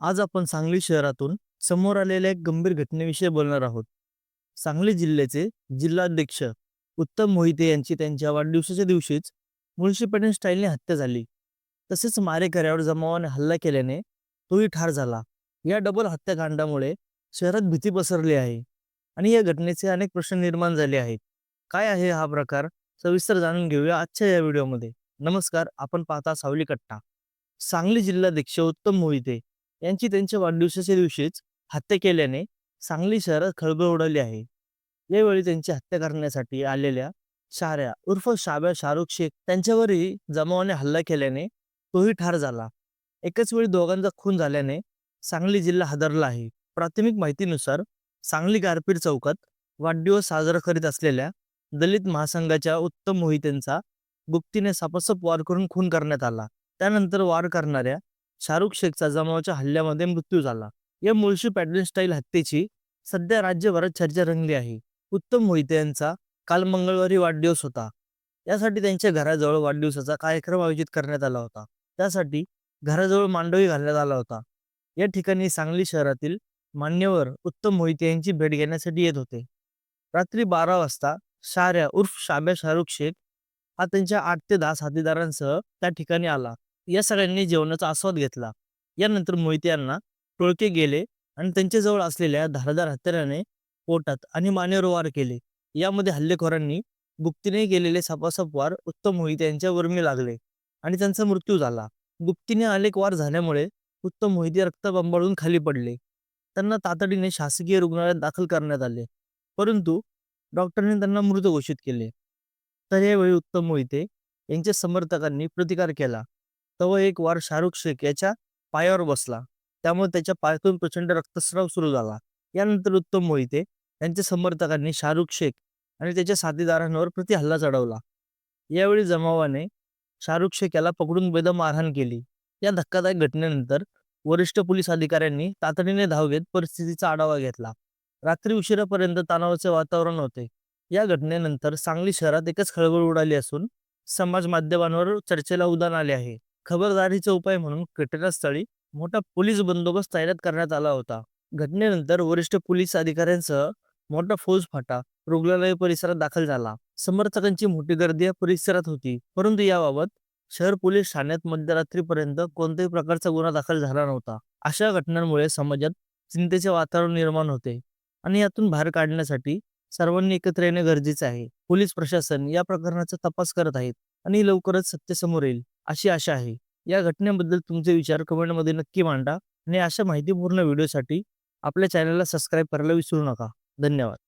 आज आपण सांगली शहरातून समोर आलेल्या एक गंभीर घटनेविषयी बोलणार आहोत. सांगली जिल्ह्याचे जिल्हाध्यक्ष उत्तम मोहिते यांची त्यांच्या वाढदिवसाच्या दिवशीच मुळशी पटेल स्टाईलने हत्या झाली. तसेच मारेकऱ्यावर जमावाने हल्ला केल्याने तोही ठार झाला. या डबल हत्याकांडामुळे शहरात भीती पसरली आहे आणि या घटनेचे अनेक प्रश्न निर्माण झाले आहेत. काय आहे हा प्रकार? सविस्तर जाणून घेऊया आजच्या या व्हिडिओमध्ये. नमस्कार आपण पाहता सावली कट्टा सांगली जिल्हाध्यक्ष उत्तम मोहिते यांची त्यांच्या वाढदिवसाच्या दिवशीच हत्या केल्याने सांगली शहरात खळबळ उडाली आहे. यावेळी त्यांची हत्या करण्यासाठी आलेल्या शाऱ्या उर्फ शाब्या शाहरुख शेख त्यांच्यावरही जमावाने हल्ला केल्याने तोही ठार झाला. एकाच वेळी दोघांचा खून झाल्याने सांगली जिल्हा हादरला आहे. प्राथमिक माहितीनुसार सांगली गारपीट चौकात वाढदिवस साजरा करीत असलेल्या दलित महासंघाच्या उत्तम मोहितेंचा गुप्तीने सापासप वार करून खून करण्यात आला. त्यानंतर वार करणाऱ्या शाहरुख शेखचा जमावाच्या हल्ल्यामध्ये मृत्यू झाला. या मुळशी पॅटर्न स्टाईल हत्येची सध्या राज्यभरात चर्चा रंगली आहे. उत्तम मोहिते यांचा काल मंगळवारी वाढदिवस होता. यासाठी त्यांच्या घराजवळ वाढदिवसाचा कार्यक्रम आयोजित करण्यात आला होता. त्यासाठी घराजवळ मांडवी घालण्यात आला होता. या ठिकाणी सांगली शहरातील मान्यवर उत्तम मोहिते यांची भेट घेण्यासाठी येत होते. रात्री बारा वाजता शाऱ्या उर्फ शाब्या शाहरुख शेख हा त्यांच्या आठ ते दहा साथीदारांसह त्या ठिकाणी आला. या सगळ्यांनी जेवणाचा आस्वाद घेतला. यानंतर मोहिते यांना टोळके गेले आणि त्यांच्याजवळ असलेल्या धारदार हत्याराने पोटात आणि मानेवर वार केले. यामध्ये हल्लेखोरांनी गुप्तीने केलेले सापासाप वार उत्तम मोहिते यांच्या वर्मी लागले आणि त्यांचा मृत्यू झाला. गुप्तीने अनेक वार झाल्यामुळे उत्तम मोहिते रक्तबंबाळून खाली पडले. त्यांना तातडीने शासकीय रुग्णालयात दाखल करण्यात आले. परंतु डॉक्टरांनी त्यांना मृत घोषित केले. तर यावेळी उत्तम मोहिते यांच्या समर्थकांनी प्रतिकार केला. तो एक वार शाहरुख शेख याच्या पायावर बसला. त्यामुळे त्याच्या पायातून प्रचंड रक्तस्राव सुरू झाला. यानंतर उत्तम मोहिते यांच्या समर्थकांनी शाहरुख शेख आणि त्याच्या साथीदारांवर प्रति हल्ला चढवला. यावेळी जमावाने शाहरुख शेख याला पकडून बेदम मारहाण केली. या धक्कादायक घटनेनंतर वरिष्ठ पोलीस अधिकाऱ्यांनी तातडीने धाव घेत परिस्थितीचा आढावा घेतला. रात्री उशिरापर्यंत तणावाचे वातावरण होते. या घटनेनंतर सांगली शहरात एकच खळबळ उडाली असून समाज माध्यमांवर चर्चेला उदान आले आहे. खबरदारीचा उपाय म्हणून घटनास्थळी मोठा पोलीस बंदोबस्त तैनात करण्यात आला होता. घटनेनंतर वरिष्ठ पोलीस अधिकाऱ्यांसह मोठा फौज फाटा रुग्णालय परिसरात दाखल झाला. समर्थकांची मोठी गर्दी या परिसरात होती. परंतु याबाबत शहर पोलीस ठाण्यात मध्यरात्रीपर्यंत कोणत्याही प्रकारचा गुन्हा दाखल झाला नव्हता. अशा घटनांमुळे समाजात चिंतेचे वातावरण निर्माण होते आणि यातून बाहेर काढण्यासाठी सर्वांनी एकत्र येणे गरजेचे आहे. पोलीस प्रशासन या प्रकरणाचा तपास करत आहेत आणि लवकरच सत्य समोर येईल अशी आशा आहे. या घटनेबद्दल तुमचे विचार कमेंटमध्ये नक्की मांडा आणि अशा माहितीपूर्ण व्हिडिओसाठी आपल्या चॅनलला सबस्क्राईब करायला विसरू नका. धन्यवाद.